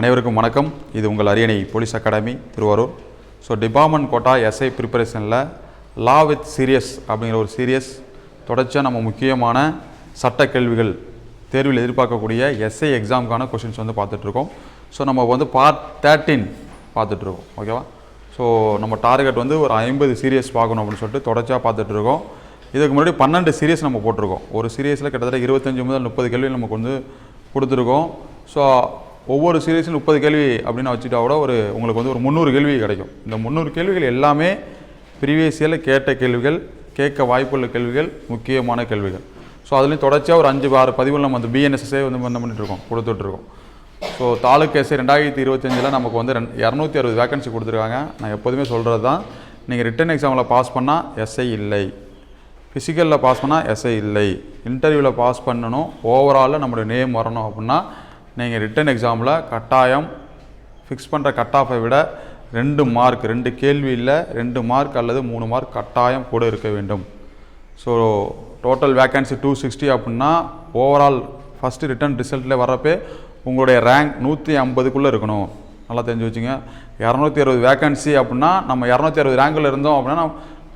அனைவருக்கும் வணக்கம். இது உங்கள் Ariyanai police academy Thiruvarur. So department quota SI ப்ரிப்பரேஷனில் law with series அப்படிங்கிற ஒரு சீரியஸ் தொடர்ச்சியாக நம்ம முக்கியமான சட்ட கேள்விகள் தேர்வில் எதிர்பார்க்கக்கூடிய எஸ்ஐ எக்ஸாமுக்கான கொஷின்ஸ் வந்து பார்த்துட்ருக்கோம். ஸோ நம்ம வந்து பார்ட் தேர்ட்டீன் பார்த்துட்ருக்கோம். ஓகேவா ஸோ நம்ம டார்கெட் வந்து ஒரு ஐம்பது சீரியஸ் பார்க்கணும் அப்படின்னு சொல்லிட்டு தொடர்ச்சியாக பார்த்துட்ருக்கோம். இதுக்கு முன்னாடி பன்னெண்டு சீரியஸ் நம்ம போட்டிருக்கோம். ஒரு சீரியஸில் கிட்டத்தட்ட இருபத்தஞ்சு முதல் முப்பது கேள்வி நமக்கு வந்து கொடுத்துருக்கோம். ஸோ ஒவ்வொரு சீரீஸும் முப்பது கேள்வி அப்படின்னு வச்சுட்டா கூட ஒரு உங்களுக்கு வந்து ஒரு முந்நூறு கேள்வி கிடைக்கும். இந்த முந்நூறு கேள்விகள் எல்லாமே ப்ரீவியஸ் இயரில் கேட்ட கேள்விகள் கேட்க வாய்ப்புள்ள கேள்விகள் முக்கியமான கேள்விகள். ஸோ அதுலேயும் தொடர்ச்சியாக ஒரு அஞ்சு ஆறு பதிவுகள் நம்ம அந்த பிஎன்எஸ்எஸ்ஸே வந்து என்ன பண்ணிட்டு இருக்கோம் கொடுத்துட்ருக்கோம் ஸோ தாலுக் எஸ்ஐ ரெண்டாயிரத்தி இருபத்தஞ்சில் நமக்கு வந்து ரெண் இரநூத்தி அறுபது வேகன்சி கொடுத்துருக்காங்க. நான் எப்போதுமே சொல்கிறது தான் நீங்கள் ரிட்டன் எக்ஸாமில் பாஸ் பண்ணால் எஸ்ஐ இல்லை. ஃபிசிக்கலில் பாஸ் பண்ணால் எஸ்ஐ இல்லை. இன்டர்வியூவில் பாஸ் பண்ணணும். ஓவராலில் நம்மளுடைய நேம் வரணும் அப்படின்னா நீங்கள் ரிட்டன் எக்ஸாமில் கட்டாயம் ஃபிக்ஸ் பண்ணுற கட் ஆஃபை விட ரெண்டு மார்க் ரெண்டு கேள்வியில் ரெண்டு மார்க் அல்லது மூணு மார்க் கட்டாயம் கூட இருக்க வேண்டும். So total vacancy two sixty அப்படின்னா ஓவரால் ஃபஸ்ட்டு ரிட்டன் ரிசல்ட்டில் வரப்பே உங்களுடைய ரேங்க் நூற்றி ஐம்பதுக்குள்ளே இருக்கணும். நல்லா தெரிஞ்சு வச்சுங்க. இரநூத்தி அறுபது வேக்கன்சி அப்படின்னா நம்ம இரநூத்தி அறுபது ரேங்கில் இருந்தோம் அப்படின்னா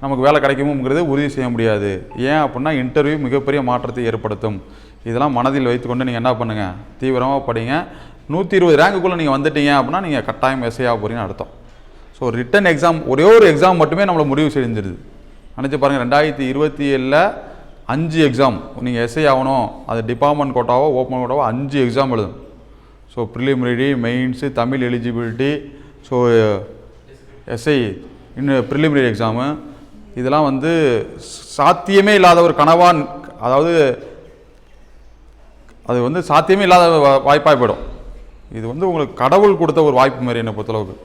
நமக்கு வேலை கிடைக்குமோங்கிறது உறுதி செய்ய முடியாது. ஏன் அப்படின்னா இன்டர்வியூ மிகப்பெரிய மாற்றத்தை ஏற்படுத்தும். இதெல்லாம் மனதில் வைத்துக்கொண்டு நீங்கள் என்ன பண்ணுங்கள் தீவிரமாக படிங்க. நூற்றி இருபது ரேங்குக்குள்ளே நீங்கள் வந்துட்டீங்க அப்படின்னா நீங்கள் கட்டாயம் எஸ்ஐ போகிறீங்கன்னு போறீங்கன்னு அர்த்தம். ஸோ ரிட்டன் எக்ஸாம் ஒரே ஒரு எக்ஸாம் மட்டுமே நம்மளை முடிவு செஞ்சிருது. நினச்சி பாருங்கள் ரெண்டாயிரத்தி இருபத்தி ஏழில் அஞ்சு எக்ஸாம் நீங்கள் எஸ்ஐ ஆகணும் அது டிபார்ட்மெண்ட் கோட்டாவோ ஓப்பன் கோட்டாவோ அஞ்சு எக்ஸாம் எழுதும். So preliminary mains Tamil eligibility so SI இன்னும் ப்ரிலிமினரி எக்ஸாமு இதெல்லாம் வந்து சாத்தியமே இல்லாத ஒரு கனவான் அதாவது அது வந்து சாத்தியமே இல்லாத வா- வாய்ப்பாக போயிடும். இது வந்து உங்களுக்கு கடவுள் கொடுத்த ஒரு வாய்ப்பு மாதிரி என்னை பொறுத்தளவுக்கு.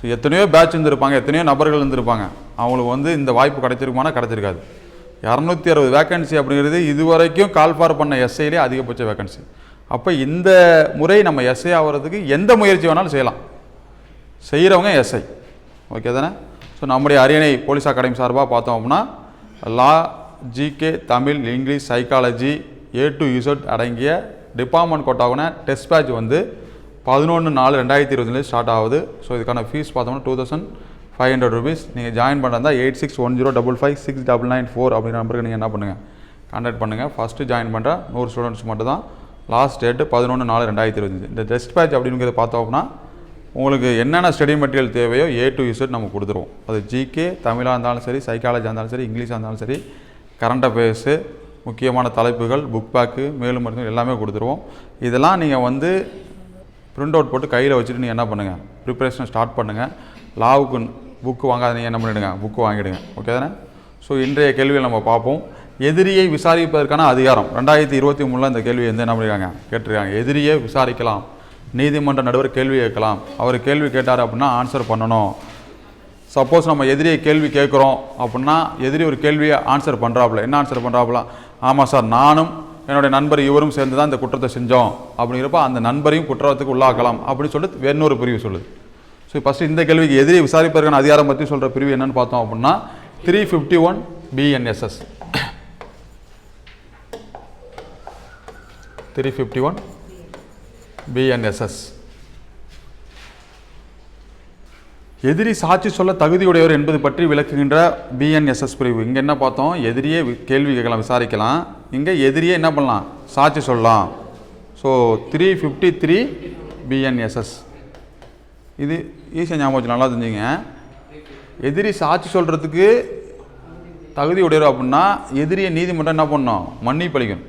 ஸோ எத்தனையோ பேட்ச் இருந்திருப்பாங்க எத்தனையோ நபர்கள் இருந்திருப்பாங்க. அவங்களுக்கு வந்து இந்த வாய்ப்பு கிடைச்சிருக்குமானா கிடைச்சிருக்காது. இரநூத்தி அறுபது வேக்கன்சி அப்படிங்கிறது இதுவரைக்கும் கால்ஃபார் பண்ண எஸ்ஐலே அதிகபட்ச வேக்கன்சி அப்போ இந்த முறை நம்ம எஸ்ஐ ஆகிறதுக்கு எந்த முயற்சி வேணாலும் செய்யலாம். செய்கிறவங்க எஸ்ஐ ஓகே தானே? ஸோ நம்முடைய அரியணை போலீஸ் அகாடமி சார்பாக பார்த்தோம் அப்படின்னா law GK Tamil English psychology A to யூசட் அடங்கிய டிபார்ட்மெண்ட் கோட்டாவுன டெஸ்ட் பேட்ச் வந்து பதினொன்று நாலு ரெண்டாயிரத்தி இருபதுலேருந்து ஸ்டார்ட் ஆகுது. ஸோ இதுக்கான ஃபீஸ் பார்த்தோம்னா two thousand five hundred rupees நீங்கள் ஜாயின் பண்ணுறதா eight six one zero double five six double nine four அப்படிங்கிற நம்பருக்கு நீங்கள் என்ன பண்ணுங்கள் கான்டாக்ட் பண்ணுங்கள் ஃபஸ்ட்டு ஜாயின் பண்ணுற நூறு ஸ்டூடெண்ட்ஸ் மட்டும் தான் லாஸ்ட் டேட்டு பதினொன்று நாலு ரெண்டாயிரத்தி இருபத்தஞ்சு. இந்த டெஸ்ட் பேட்ச் அப்படிங்கிறத பார்த்தோம் அப்படின்னா உங்களுக்கு என்னென்ன ஸ்டடி மெட்டீரியல் தேவையோ ஏ டு இசட் நம்ம கொடுத்துருவோம். அது ஜிகே தமிழாக இருந்தாலும் சரி சைக்காலஜியாக இருந்தாலும் சரி இங்கிலீஷாக இருந்தாலும் சரி கரண்ட் அஃபேர்ஸு முக்கியமான தலைப்புகள் புக் பேக்கு மேலும் மருந்து எல்லாமே கொடுத்துருவோம். இதெல்லாம் நீங்கள் வந்து பிரிண்ட் அவுட் போட்டு கையில் வச்சுட்டு நீங்கள் என்ன பண்ணுங்கள் ப்ரிப்பரேஷனை ஸ்டார்ட் பண்ணுங்கள் லாவுக்கு புக்கு வாங்காதீங்க என்ன பண்ணிவிடுங்க புக்கு வாங்கிடுங்க. ஓகே தானே? ஸோ இன்றைய கேள்வியை நம்ம பார்ப்போம். எதிரியை விசாரிப்பதற்கான அதிகாரம். ரெண்டாயிரத்தி இருபத்தி மூணில் இந்த கேள்வி வந்து என்ன பண்ணியிருக்காங்க கேட்டிருக்காங்க. எதிரியை விசாரிக்கலாம். நீதிமன்ற நடுவர் கேள்வி கேட்கலாம். அவர் கேள்வி கேட்டார் அப்படின்னா ஆன்சர் பண்ணணும். சப்போஸ் நம்ம எதிரியை கேள்வி கேட்குறோம் அப்படின்னா எதிரி ஒரு கேள்வியை ஆன்சர் பண்ணுறாப்புல என்ன ஆன்சர் பண்ணுறாப்புல ஆமாம் சார் நானும் என்னுடைய நண்பர் இவரும் சேர்ந்து தான் இந்த குற்றத்தை செஞ்சோம். அப்படிங்கிறப்ப அந்த நண்பரையும் குற்றத்துக்கு உள்ளாக்கலாம் அப்படின்னு சொல்லிட்டு வேறொரு பிரிவு சொல்லுது. ஸோ ஃபஸ்ட்டு இந்த கேள்விக்கு எதிரியை விசாரிப்பதற்கான அதிகாரம் பற்றி சொல்கிற பிரிவு என்னன்னு பார்த்தோம் அப்படின்னா three fifty one BNSS three fifty one BNSS எதிரி சாட்சி சொல்ல தகுதியுடையவர் என்பது பற்றி விளக்குகின்ற பிஎன்எஸ்எஸ் பிரிவு. இங்கே என்ன பார்த்தோம்? எதிரியே கேள்வி கேட்கலாம் விசாரிக்கலாம். இங்கே எதிரியே என்ன பண்ணலாம்? சாட்சி சொல்லலாம். So three fifty three BNSS இது ஈஸியாக ஞாபகம் நல்லா தெரிஞ்சுங்க. எதிரி சாட்சி சொல்கிறதுக்கு தகுதி உடையவர் அப்படின்னா எதிரியை நீதிமன்றம் என்ன பண்ணணும்? மன்னிப்பு அளிக்கணும்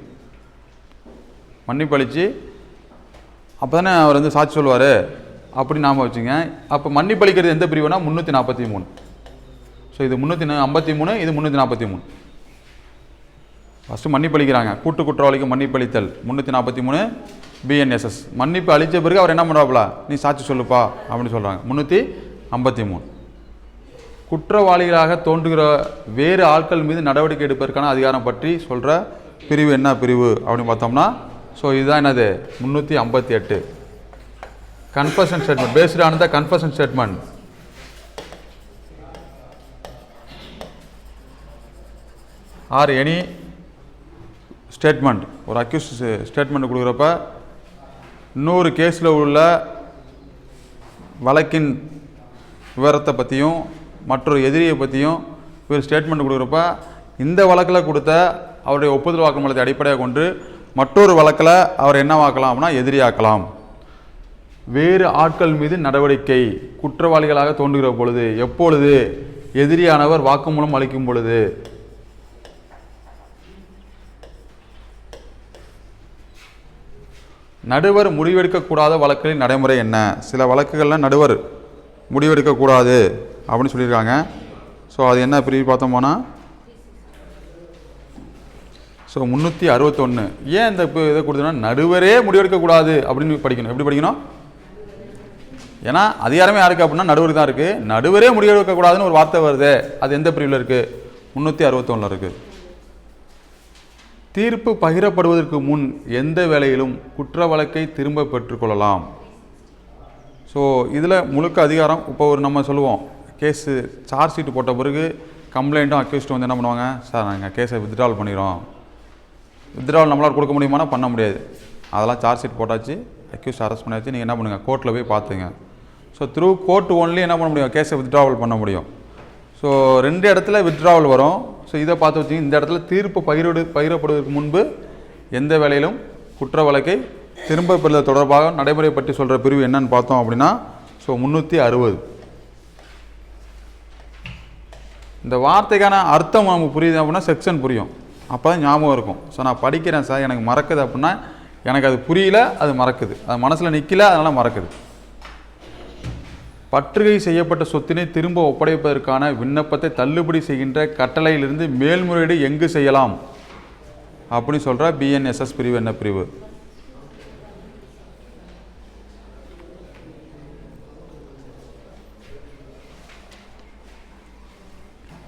மன்னிப்பு அளித்து அப்போ தானே அவர் வந்து சாட்சி சொல்லுவார். அப்படி நாம் வச்சுங்க. அப்போ மன்னிப்பளிக்கிறது எந்த பிரிவுனா முந்நூற்றி நாற்பத்தி மூணு. ஸோ இது முந்நூற்றி ஐம்பத்தி மூணு இது முந்நூற்றி நாற்பத்தி மூணு. ஃபஸ்ட்டு மன்னிப்பளிக்கிறாங்க. கூட்டு குற்றவாளிக்கு மன்னிப்பளித்தல். முந்நூற்றி நாற்பத்தி மூணு பிஎன்எஸ்எஸ் மன்னிப்பு அளித்த பிறகு அவர் என்ன பண்ணுறாப்புல நீ சாட்சி சொல்லுப்பா அப்படின்னு சொல்கிறாங்க முந்நூற்றி ஐம்பத்தி மூணு. குற்றவாளிகளாக தோன்றுகிற வேறு ஆட்கள் மீது நடவடிக்கை எடுப்பதற்கான அதிகாரம் பற்றி சொல்கிற பிரிவு என்ன பிரிவு அப்படின்னு பார்த்தோம்னா ஸோ இதுதான் என்னது? முந்நூற்றி ஐம்பத்தி எட்டு. Confession statement based on the confession statement or any statement ஒரு அக்யூஸ் ஸ்டேட்மெண்ட் கொடுக்குறப்ப நூறு கேஸில் உள்ள வழக்கின் விவரத்தை பற்றியும் மற்றொரு எதிரியை பற்றியும் இவர் ஸ்டேட்மெண்ட் கொடுக்குறப்ப இந்த வழக்கில் கொடுத்த அவருடைய ஒப்புதல் வாக்குமூலத்தை அடிப்படையாக கொண்டு மற்றொரு வழக்கில் அவர் என்னவாக்கலாம் அப்படின்னா எதிரியாக்கலாம். வேறு ஆட்கள் மீது நடவடிக்கை குற்றவாளிகளாக தோன்றுகிற பொழுது எப்பொழுது எதிரியானவர் வாக்குமூலம் அளிக்கும் பொழுது? நடுவர் முடிவெடுக்கக்கூடாத வழக்குகளின் நடைமுறை என்ன? சில வழக்குகளில் நடுவர் முடிவெடுக்கக்கூடாது அப்படின்னு சொல்லியிருக்காங்க. ஸோ அது என்ன பிரிவு பார்த்தோம் போனால் ஸோ முந்நூற்றி அறுபத்தொன்று ஏன் இந்த இப்போ இதை கொடுத்தோன்னா நடுவரே முடிவெடுக்கக்கூடாது அப்படின்னு படிக்கணும். எப்படி படிக்கணும்? ஏன்னா அதிகாரமே யாருக்கு அப்படின்னா நடுவர் தான் இருக்குது நடுவரே முடிவெடுக்கக்கூடாதுன்னு ஒரு வார்த்தை வருது. அது எந்த பிரிவில் இருக்குது முந்நூற்றி அறுபத்தொன்னில் இருக்குது தீர்ப்பு பகிரப்படுவதற்கு முன் எந்த வேலையிலும் குற்ற வழக்கை திரும்ப பெற்றுக்கொள்ளலாம். ஸோ இதில் முழுக்க அதிகாரம் இப்போ ஒரு நம்ம சொல்லுவோம் கேஸு சார்ஜ் ஷீட் போட்ட பிறகு கம்ப்ளைண்ட்டும் அக்யூஸ்ட்டும் வந்து என்ன பண்ணுவாங்க? சார் நாங்கள் கேஸை வித்ட்ரால் பண்ணிடுறோம் வித்ட்ரால் நம்மளால் கொடுக்க முடியுமானா பண்ண முடியாது. அதெல்லாம் சார்ஜ் ஷீட் போட்டாச்சு அக்யூஸ்ட் அரெஸ்ட் பண்ணியாச்சு. நீங்கள் என்ன பண்ணுங்கள் கோர்ட்டில் போய் பார்த்துங்க. ஸோ த்ரூ கோர்ட் ஒன்லி என்ன பண்ண முடியும்? கேஸை வித்ட்ராவல் பண்ண முடியும். ஸோ ரெண்டு இடத்துல வித்ட்ராவல் வரும். ஸோ இதை பார்த்து வச்சுங்க இந்த இடத்துல தீர்ப்பு பகிரடு பகிரப்படுவதற்கு முன்பு எந்த வேலையிலும் குற்ற வழக்கை திரும்ப பெறுதல் தொடர்பாக நடைமுறை பற்றி சொல்கிற பிரிவு என்னன்னு பார்த்தோம் அப்படின்னா ஸோ முந்நூற்றி அறுபது. இந்த வார்த்தைக்கான அர்த்தம் நமக்கு புரியுது அப்படின்னா செக்ஷன் புரியும். அப்போ தான் ஞாபகம் இருக்கும். ஸோ நான் படிக்கிறேன் சார் எனக்கு மறக்குது அப்படின்னா எனக்கு அது புரியல அது மறக்குது. அது மனசில் நிற்கல அதனால் மறக்குது. பற்றுகை செய்யப்பட்ட சொத்தினை திரும்ப ஒப்படைப்பதற்கான விண்ணப்பத்தை தள்ளுபடி செய்கின்ற கட்டளையிலிருந்து மேல்முறையீடு எங்கு செய்யலாம்? அப்படின்னு சொல்கிற பிஎன்எஸ்எஸ் பிரிவு என்ன பிரிவு?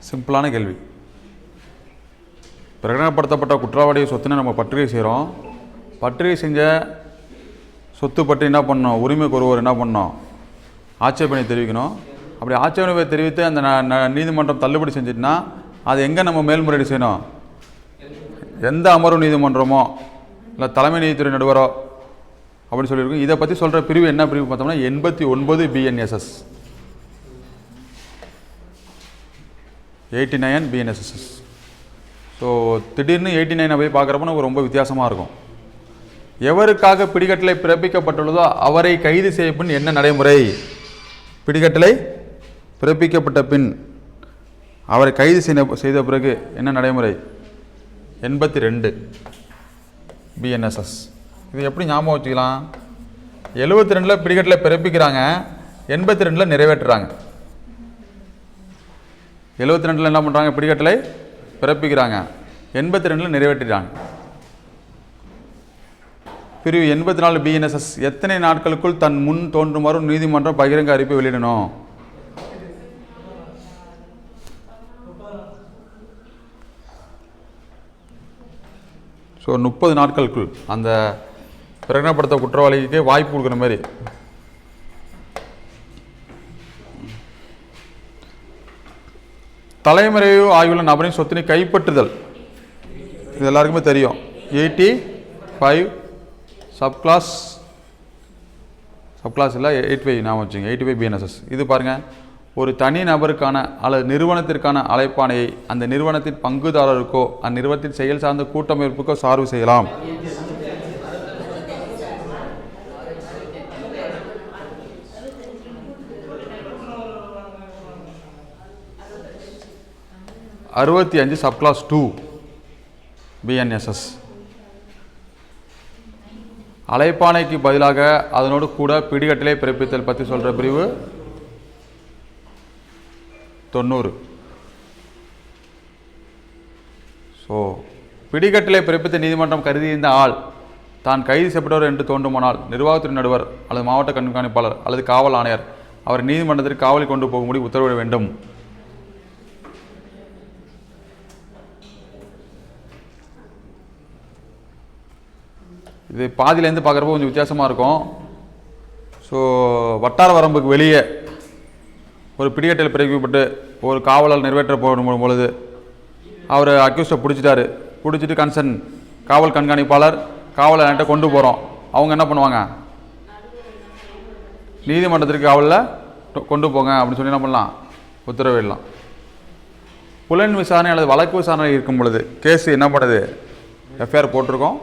சிம்பிளான கேள்வி. பிரகடனப்படுத்தப்பட்ட குற்றவாளிய சொத்துனை நம்ம பற்றுகை செய்கிறோம் பற்றுகை செஞ்ச சொத்து பற்றி என்ன பண்ணோம்? உரிமை கோருவோர் என்ன பண்ணோம்? ஆட்சேபனை தெரிவிக்கணும். அப்படி ஆட்சேபனை தெரிவித்து அந்த ந- நீதிமன்றம் தள்ளுபடி செஞ்சிட்டுனா அது எங்கே நம்ம மேல்முறையீடு செய்யணும்? எந்த அமர்வு நீதிமன்றமோ இல்லை தலைமை நீதித்துறை நடுவரோ அப்படின்னு சொல்லியிருக்கோம் இதை பற்றி சொல்கிற பிரிவு என்ன பிரிவு பார்த்தோம்னா எண்பத்தி ஒன்பது BNSS eighty nine BNSS so திடீர்னு எயிட்டி நைனை போய் பார்க்குறப்ப நமக்கு ரொம்ப வித்தியாசமாக இருக்கும். எவருக்காக பிடிக்கட்டளை பிறப்பிக்கப்பட்டுள்ளதோ அவரை கைது செய்ய என்ன நடைமுறை? பிடிக்கட்டளை பிறப்பிக்கப்பட்ட பின் அவரை கைது செய்த செய்த பிறகு என்ன நடைமுறை? எண்பத்தி ரெண்டு பிஎன்எஸ்எஸ் இது எப்படி ஞாபகம் வச்சுக்கலாம்? எழுபத்தி ரெண்டில் பிடிக்கட்டில் பிறப்பிக்கிறாங்க எண்பத்தி ரெண்டில் நிறைவேற்றுறாங்க. எழுபத்தி ரெண்டில் என்ன பண்ணுறாங்க பிடிக்கட்டலை பிறப்பிக்கிறாங்க எண்பத்தி ரெண்டில் நிறைவேற்றிடுறாங்க. பிரிவு எண்பத்தி நாலு பிஎன்எஸ்எஸ் எத்தனை நாட்களுக்குள் தன் முன் தோன்றுமாறு நீதிமன்றம் பகிரங்க அறிவிப்பை வெளியிடணும்? ஸோ முப்பது நாட்களுக்குள். அந்த பிரகடனப்படுத்த குற்றவாளிக்கு வாய்ப்பு கொடுக்குற மாதிரி. தலைமறைவு ஆய்வுள்ள நபரின் சொத்தினை கைப்பற்றுதல். இது எல்லாருக்குமே தெரியும். எயிட்டி ஃபைவ் சப்கிளாஸ் சப்கிளாஸ் இல்லை எயிட் வை நான் வச்சுங்க எயிட் வை பிஎன்எஸ்எஸ் இது பாருங்கள் ஒரு தனி நபருக்கான அல்லது நிறுவனத்திற்கான அழைப்பானையை அந்த நிறுவனத்தின் பங்குதாரருக்கோ அந்நிறுவனத்தின் செயல் சார்ந்த கூட்டமைப்புக்கோ சார்பு செய்யலாம். அறுபத்தி அஞ்சு சப்கிளாஸ் டூ பிஎன்எஸ்எஸ் அலைப்பானைக்கு பதிலாக அதனோடு கூட பிடிகட்டிலே பிறப்பித்தல் பற்றி சொல்கிற பிரிவு தொண்ணூறு. ஸோ பிடிகட்டிலே பிறப்பித்த நீதிமன்றம் கருதி இருந்த ஆள் தான் கைது செய்யப்பட்டவர் என்று தோன்றுமானால் நிர்வாகத்துறை நடுவர் அல்லது மாவட்ட கண்காணிப்பாளர் அல்லது காவல் ஆணையர் அவர் நீதிமன்றத்திற்கு காவலில் கொண்டு போகும்படி உத்தரவிட வேண்டும். இது பாதியிலேருந்து பார்க்குறப்போ கொஞ்சம் வித்தியாசமாக இருக்கும். ஸோ வட்டார வரம்புக்கு வெளியே ஒரு பிடிகட்டல் பிறப்பிக்கப்பட்டு ஒரு காவலால் நிறைவேற்றப்படும் பொழுது அவர் அக்யூஸ்டை பிடிச்சிட்டாரு. பிடிச்சிட்டு கன்சர்ன் காவல் கண்காணிப்பாளர் காவல் என்கிட்ட கொண்டு போகிறோம் அவங்க என்ன பண்ணுவாங்க? நீதிமன்றத்திற்கு காவலில் கொண்டு போங்க அப்படின்னு சொல்லி என்ன பண்ணலாம்? உத்தரவிடலாம். புலன் விசாரணை அல்லது வழக்கு விசாரணை இருக்கும் பொழுது கேஸ் என்ன பண்ணுது? எஃப்ஐஆர் போட்டிருக்கோம்.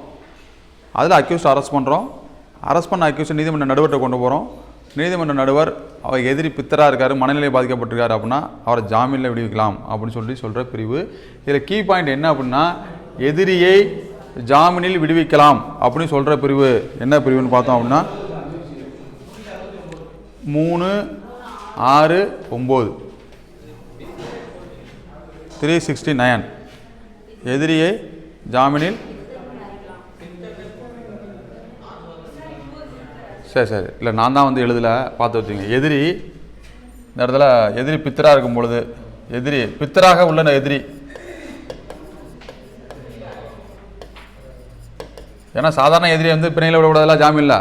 அதில் அக்யூஸ்ட் அரெஸ்ட் பண்ணுறோம் அரெஸ்ட் பண்ண அக்யூஸ்ட் நீதிமன்ற நடுவர்கிட்ட கொண்டு போகிறோம் நீதிமன்ற நடுவர் அவர் எதிரி பித்தராக இருக்கார் மனநிலை பாதிக்கப்பட்டிருக்காரு அப்படின்னா அவரை ஜாமீனில் விடுவிக்கலாம் அப்படின்னு சொல்லி சொல்கிற பிரிவு. இதில் கீ பாயிண்ட் என்ன அப்படின்னா எதிரியை ஜாமீனில் விடுவிக்கலாம் அப்படின்னு சொல்கிற பிரிவு. என்ன பிரிவுன்னு பார்த்தோம் அப்படின்னா மூணு ஆறு ஒம்பது. த்ரீ சிக்ஸ்டி நயன் எதிரியை ஜாமீனில் சரி சரி. இல்லை நான் தான் வந்து எழுதலை. பார்த்து வச்சுங்க எதிரி இந்த இடத்துல எதிரி பித்தராக இருக்கும் பொழுது எதிரி பித்தராக உள்ள எதிரி. ஏன்னா சாதாரண எதிரி வந்து பிணையில் விடக்கூடாதெல்லாம் ஜாமீன் இல்லை.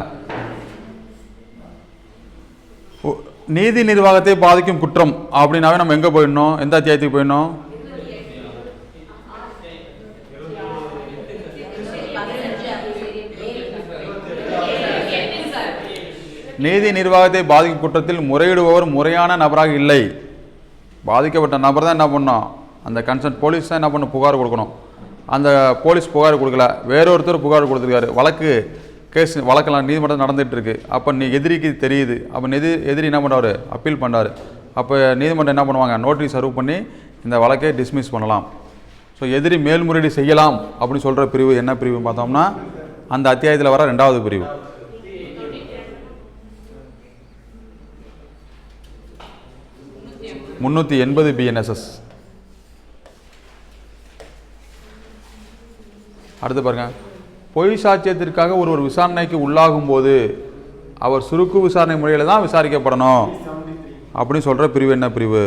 நீதி நிர்வாகத்தை பாதிக்கும் குற்றம் அப்படின்னாவே நம்ம எங்கே போயிடணும்? எந்த அத்தியாயத்துக்கு போயிடணும்? நீதி நிர்வாகத்தை பாதிக்கும் குற்றத்தில் முறையிடுபவர் முறையான நபராக இல்லை. பாதிக்கப்பட்ட நபர் தான் என்ன பண்ணணும் அந்த கன்சர்ன் போலீஸ் தான் என்ன பண்ணும்? புகார் கொடுக்கணும். அந்த போலீஸ் புகார் கொடுக்கல. வேறொருத்தர் புகார் கொடுத்துருக்காரு. வழக்கு கேஸ் வழக்கெல்லாம் நீதிமன்றம் நடந்துகிட்டு இருக்கு அப்போ நீ எதிரிக்கு தெரியுது. அப்போ எதிரி எதிரி என்ன பண்ணுறாரு அப்பீல் பண்ணார் அப்போ நீதிமன்றம் என்ன பண்ணுவாங்க? நோட்டீஸ் சர்வ் பண்ணி இந்த வழக்கை டிஸ்மிஸ் பண்ணலாம். ஸோ எதிரி மேல்முறையீடு செய்யலாம் அப்படின்னு சொல்கிற பிரிவு என்ன பிரிவுன்னு பார்த்தோம்னா அந்த அத்தியாயத்தில் வர ரெண்டாவது பிரிவு. முந்நூற்றி எண்பது பிஎன்எஸ்எஸ் அடுத்து பாருங்க. பொய் சாட்சியத்திற்காக ஒருவர் விசாரணைக்கு உள்ளாகும் போது அவர் சுருக்கு விசாரணை முறையில் தான் விசாரிக்கப்படணும் அப்படின்னு சொல்கிற பிரிவு என்ன பிரிவு?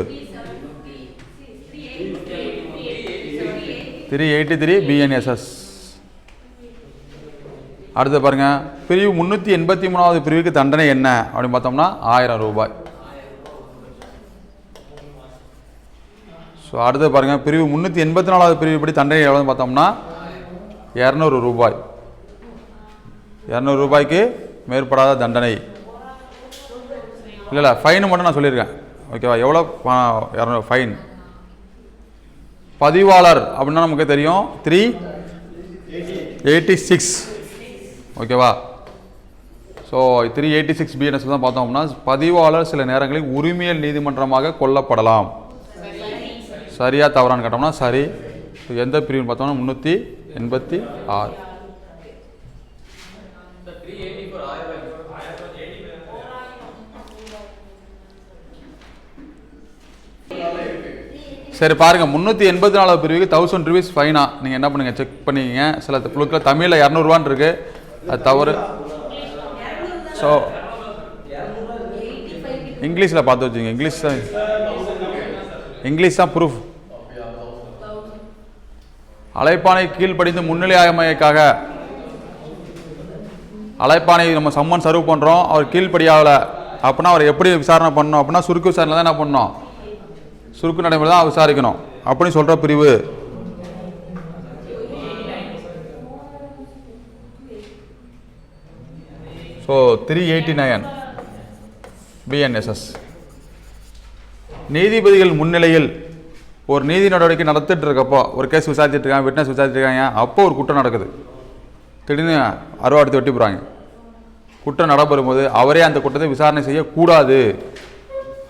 த்ரீ எயிட்டி த்ரீ பிஎன்எஸ்எஸ் அடுத்து பாருங்க. பிரிவு முந்நூற்றி எண்பத்தி மூணாவது பிரிவுக்கு தண்டனை என்ன? அப்படின்னு பார்த்தோம்னா ஆயிரம் ரூபாய். ஸோ அடுத்து பாருங்கள் பிரிவு முந்நூற்றி எண்பத்தி நாலாவது பிரிவு படி தண்டனை எவ்வளோன்னு பார்த்தோம்னா இரநூறு ரூபாய். இரநூறு ரூபாய்க்கு மேற்படாத தண்டனை. இல்லை இல்லை ஃபைனு மட்டும் நான் சொல்லியிருக்கேன். ஓகேவா எவ்வளோ இரநூறு ஃபைன் பதிவாளர் அப்படின்னா நமக்கு தெரியும் த்ரீ எயிட்டி சிக்ஸ் ஓகேவா so three eighty six BNS தான் பார்த்தோம் அப்படின்னா பதிவாளர் சில நேரங்களில் உரிமையல் நீதிமன்றமாக கொல்லப்படலாம். சரியாக தவறான்னு கேட்டோம்னா சரி. எந்த பிரிவுன்னு பார்த்தோம்னா முந்நூற்றி எண்பத்தி ஆறு. சரி பாருங்க. முந்நூற்றி எண்பத்தி நாலாவது பிரிவுக்கு தௌசண்ட் ருபீஸ் ஃபைனா நீங்கள் என்ன பண்ணுங்கள் செக் பண்ணிக்கிங்க. சில புழுக்கில் தமிழில் இரநூறுவான்னு இருக்குது அது தவறு. ஸோ இங்கிலீஷில் பார்த்து வச்சுங்க இங்கிலீஷ் தான் இங்கிலீஷ் தான் ப்ரூஃப் அழைப்பானை கீழ்ப்படிந்து முன்னிலையாமைக்காக அழைப்பானை நம்ம சம்மன் சர்வ் பண்ணுறோம் அவர் கீழ்ப்படியாகலை. அப்படின்னா அவர் எப்படி விசாரணை பண்ணணும்? அப்படின்னா சுருக்கு விசாரணை தான் என்ன பண்ணணும்? சுருக்கு நடைமுறை தான் விசாரிக்கணும். அப்படின்னு சொல்கிற பிரிவு. So three eighty nine BNSS நீதிபதிகள் முன்னிலையில் ஒரு நீதி நடவடிக்கை நடத்திட்டு இருக்கப்போ ஒரு கேஸ் விசாரிச்சுட்டு இருக்காங்க விட்னஸ் விசாரிச்சுட்டு இருக்காங்க அப்போ ஒரு குற்றம் நடக்குது. திடீர்னு அறுவாடுத்து வெட்டி போகிறாங்க குற்றம் நடைபெறும் போது அவரே அந்த குற்றத்தை விசாரணை செய்யக்கூடாது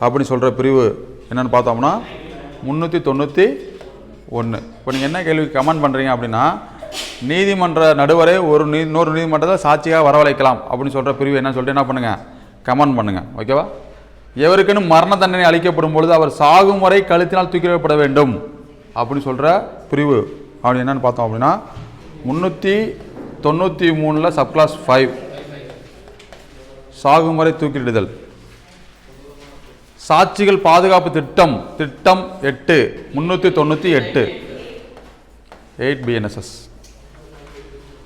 அப்படின்னு சொல்கிற பிரிவு என்னென்னு பார்த்தோம்னா முந்நூற்றி தொண்ணூற்றி ஒன்று இப்போ நீங்கள் என்ன கேள்வி கமெண்ட் பண்ணுறீங்க அப்படின்னா நீதிமன்ற நடுவரை ஒரு நீ இன்னொரு நீதிமன்றத்தை சாட்சியாக வரவழைக்கலாம் அப்படின்னு சொல்கிற பிரிவு என்ன சொல்லிட்டு என்ன பண்ணுங்கள் கமெண்ட் பண்ணுங்கள் ஓகேவா எவருக்குன்னு மரண தண்டனை அளிக்கப்படும் பொழுது அவர் சாகும் வரை கழுத்தினால் தூக்கிவிடப்பட வேண்டும். அப்படின்னு சொல்கிற பிரிவு. அப்படி என்னென்னு பார்த்தோம் அப்படின்னா முந்நூற்றி தொண்ணூற்றி மூணில் சப்கிளாஸ் ஃபைவ் சாகும் வரை தூக்கிலிடுதல். சாட்சிகள் பாதுகாப்பு திட்டம் திட்டம் எட்டு முந்நூற்றி தொண்ணூற்றி எட்டு. எயிட் பிஎன்எஸ்எஸ்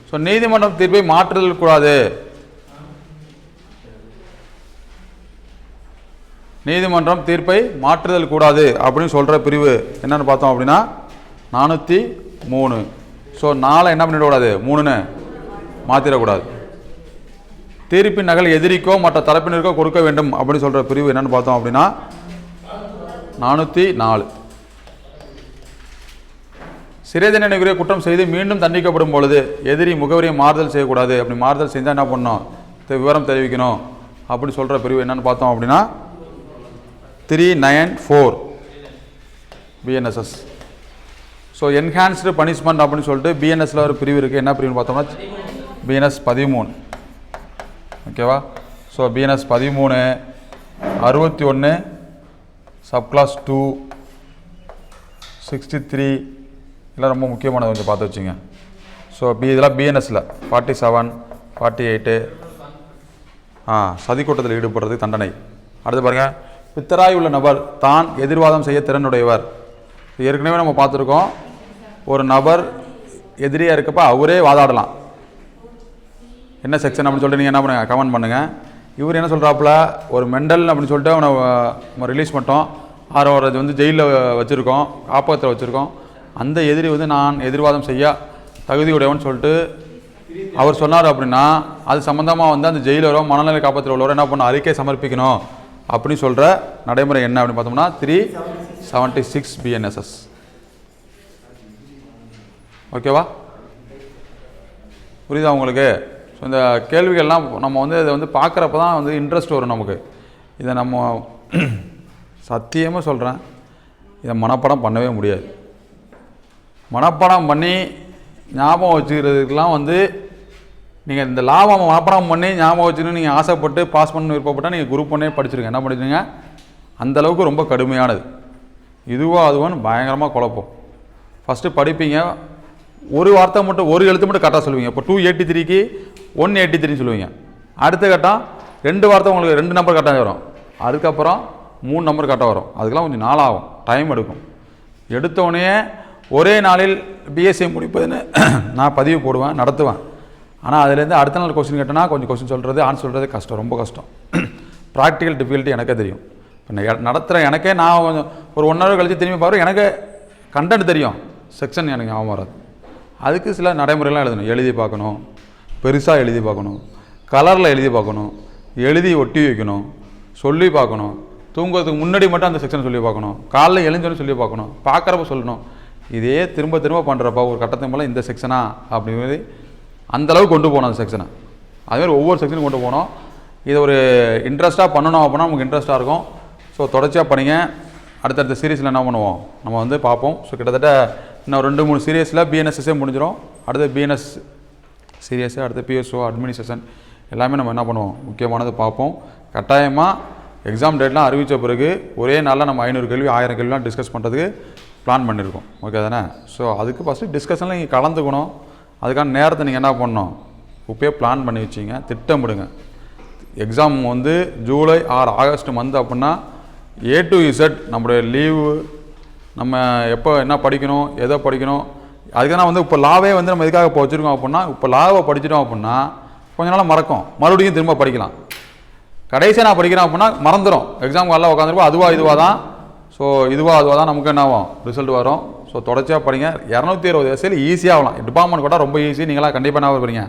ஸோ நீதிமன்றம் தீர்ப்பை மாற்றுதல் கூடாது. நீதிமன்றம் தீர்ப்பை மாற்றுதல் கூடாது அப்படின்னு சொல்கிற பிரிவு என்னன்னு பார்த்தோம் அப்படின்னா நானூற்றி மூணு. ஸோ நாளை என்ன பண்ணிடக்கூடாது? மூணுன்னு மாற்றிடக்கூடாது தீர்ப்பின் நகல் எதிரிக்கோ மற்ற தரப்பினருக்கோ கொடுக்க வேண்டும் அப்படின்னு சொல்கிற பிரிவு என்னென்னு பார்த்தோம் அப்படின்னா நானூற்றி நாலு. சிறை தண்டனைக்குரிய குற்றம் செய்து மீண்டும் தண்டிக்கப்படும் பொழுது எதிரி முகவரியை மாறுதல் செய்யக்கூடாது. அப்படி மாறுதல் செஞ்சால் என்ன பண்ணணும் விவரம் தெரிவிக்கணும். அப்படின்னு சொல்கிற பிரிவு என்னென்னு பார்த்தோம் அப்படின்னா three nine four BNSS so enhanced punishment அப்படின்னு சொல்லிட்டு பிஎன்எஸ்ல ஒரு பிரிவு இருக்குது என்ன பிரிவுன்னு பார்த்தோம்னா பிஎன்எஸ் பதிமூணு. ஓகேவா? ஸோ பிஎன்எஸ் பதிமூணு அறுபத்தி ஒன்று சப்கிளாஸ் டூ சிக்ஸ்டி த்ரீ இதெல்லாம் ரொம்ப முக்கியமானது கொஞ்சம் பார்த்து வச்சுங்க. ஸோ பி இதெல்லாம் பிஎன்எஸில் ஃபார்ட்டி செவன் ஃபார்ட்டி எயிட்டு ஆ சதிக்கூட்டத்தில் ஈடுபடுறதுக்கு தண்டனை. அடுத்து பாருங்கள் பித்தராய் உள்ள நபர் தான் எதிர்வாதம் செய்ய திறனுடையவர். ஏற்கனவே நம்ம பார்த்துருக்கோம். ஒரு நபர் எதிரியாக இருக்கப்ப அவரே வாதாடலாம். என்ன செக்ஷன் அப்படின்னு சொல்லிட்டு நீங்கள் என்ன பண்ணுங்கள் கமெண்ட் பண்ணுங்கள் இவர் என்ன சொல்கிறாப்புல ஒரு மெண்டல் அப்படின்னு சொல்லிட்டு அவனை நம்ம ரிலீஸ் பண்ணிட்டோம். ஆறு ஒரு இது வந்து ஜெயிலில் வச்சுருக்கோம் காப்பகத்தில் வச்சுருக்கோம். அந்த எதிரி வந்து நான் எதிர்வாதம் செய்ய தகுதியுடையவன் சொல்லிட்டு அவர் சொன்னார் அப்படின்னா அது சம்மந்தமாக வந்து அந்த ஜெயிலரோ மனநல காப்பகத்தில் உள்ளவரோ என்ன பண்ண அறிக்கை சமர்ப்பிக்கணும். அப்படின்னு சொல்கிற நடைமுறை என்ன அப்படின்னு பார்த்தோம்னா த்ரீ செவன்ட்டி சிக்ஸ் பிஎன்எஸ்எஸ் ஓகேவா புரியுதா உங்களுக்கு? ஸோ இந்த கேள்விகள்லாம் நம்ம வந்து இதை வந்து பார்க்குறப்ப தான் வந்து இன்ட்ரெஸ்ட் வரும் நமக்கு. இதை நம்ம சத்தியமாக சொல்கிறேன் இதை மனப்பாடம் பண்ணவே முடியாது. மனப்பாடம் பண்ணி ஞாபகம் வச்சுக்கிறதுக்கெலாம் வந்து நீங்கள் இந்த லாபம் மனப்பாடம் பண்ணி ஞாபகம் வச்சுன்னு நீங்கள் ஆசைப்பட்டு பாஸ் பண்ண விருப்பப்பட்டால் நீங்கள் குரூப் ஒன்னே படிச்சிருங்க. என்ன படிச்சிருங்க? அந்தளவுக்கு ரொம்ப கடுமையானது. இதுவோ அதுவோன்னு பயங்கரமாக குழப்பம். ஃபஸ்ட்டு படிப்பீங்க. ஒரு வார்த்தை மட்டும் ஒரு எழுத்து மட்டும் கரெக்டாக சொல்லுவீங்க. இப்போ டூ எயிட்டி த்ரீக்கு ஒன் எயிட்டி த்ரீ சொல்லுவீங்க. அடுத்த கட்டம் ரெண்டு வார்த்தை உங்களுக்கு ரெண்டு நம்பர் கரெக்டாக வரும். அதுக்கப்புறம் மூணு நம்பர் கரெக்டாக வரும். அதுக்கெல்லாம் கொஞ்சம் நாளாகும் டைம் எடுக்கும். எடுத்தோடனே ஒரே நாளில் பிஎஸ்சி முடிப்பதுன்னு நான் பதிவு போடுவேன் நடத்துவேன். ஆனால் அதுலேருந்து அடுத்த நாள் கொஸ்டின் கேட்டேன்னா கொஞ்சம் கொஸ்டின் சொல்கிறது ஆன்சர் சொல்கிறது கஷ்டம் ரொம்ப கஷ்டம். ப்ராக்டிக்கல் டிஃபிகல்ட்டி எனக்கே தெரியும். இப்போ நடத்துகிற எனக்கே நான் கொஞ்சம் ஒரு ஒன் ஹவர் கழித்து திரும்பி பாரு எனக்கு கண்டென்ட் தெரியும். செக்ஷன் எனக்கு ஞாபகம் வராது. அதுக்கு சில நடைமுறைலாம் எழுதணும். எழுதி பார்க்கணும். பெருசாக எழுதி பார்க்கணும். கலரில் எழுதி பார்க்கணும். எழுதி ஒட்டி வைக்கணும். சொல்லி பார்க்கணும். தூங்குறதுக்கு முன்னாடி மட்டும் அந்த செக்ஷன் சொல்லி பார்க்கணும். காலைல எழுந்தோன்னு சொல்லி பார்க்கணும். பார்க்குறப்ப சொல்லணும். இதே திரும்ப திரும்ப பண்ணுறப்ப ஒரு கட்டத்தின் மேலே இந்த செக்ஷனா அப்படிங்கிறது அந்தளவுக்கு கொண்டு போனோம் அந்த செக்ஷனை அதுமாதிரி ஒவ்வொரு செக்ஷனும் கொண்டு போகணும் இதை ஒரு இன்ட்ரெஸ்ட்டாக பண்ணணும் அப்படின்னா நமக்கு இன்ட்ரெஸ்ட்டாக இருக்கும். ஸோ தொடர்ச்சியாக பண்ணிங்க. அடுத்தடுத்த சீரீஸில் என்ன பண்ணுவோம்? நம்ம வந்து பார்ப்போம். ஸோ கிட்டத்தட்ட இன்னும் ரெண்டு மூணு சீரியஸில் பிஎன்எஸ்எஸ்ஸே முடிஞ்சிடும் அடுத்து பிஎன்எஸ் சீரியஸு அடுத்து பிஎஸ்ஓ அட்மினிஸ்ட்ரேஷன் எல்லாமே நம்ம என்ன பண்ணுவோம்? முக்கியமானது பார்ப்போம். கட்டாயமாக எக்ஸாம் டேட்லாம் அறிவித்த பிறகு ஒரே நாளில் நம்ம ஐநூறு கேள்வி ஆயிரம் கேள்விலாம் டிஸ்கஸ் பண்ணுறதுக்கு பிளான் பண்ணியிருக்கோம் ஓகே தானே? ஸோ அதுக்கு ஃபஸ்ட்டு டிஸ்கஷனில் நீங்கள் கலந்துக்கணும். அதுக்கான நேரத்தை நீங்கள் என்ன பண்ணணும்? இப்போயே பிளான் பண்ணி வச்சிங்க. திட்டமிடுங்க. எக்ஸாம் வந்து ஜூலை ஆறு ஆகஸ்ட் மந்த் அப்படின்னா ஏ டு இசட் நம்மளுடைய லீவு நம்ம எப்போ என்ன படிக்கணும் எதை படிக்கணும் அதுக்கான வந்து இப்போ லாவே வந்து நம்ம எதுக்காக இப்போ வச்சுருக்கோம் அப்படின்னா இப்போ லாவை படிச்சிட்டோம் அப்படின்னா கொஞ்ச நாள் மறக்கும். மறுபடியும் திரும்ப படிக்கலாம். கடைசியாக நான் படிக்கிறேன் அப்படின்னா மறந்துடும் எக்ஸாம் காலில் உட்காந்துருப்போம் அதுவாக இதுவாக தான் ஸோ இதுவாக அதுவாக தான் நமக்கு என்ன ஆகும்? ரிசல்ட் வரும். ஸோ தொடர்ச்சியாக படிங்க இரநூத்தி இருபது எஸ்ஐயில் ஈஸியாக ஆகலாம் டிபார்ட்மெண்ட் கூட ரொம்ப ஈஸி நீங்களாம் கண்டிப்பாக நான் படிங்க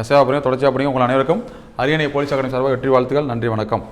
எஸ்ஐயாக படிங்க தொடர்ச்சியாக படிங்க உங்கள் அனைவருக்கும் அரியணை போலீஸ் அகாடமி சார்பாக வெற்றி வாழ்த்துக்கள். நன்றி வணக்கம்.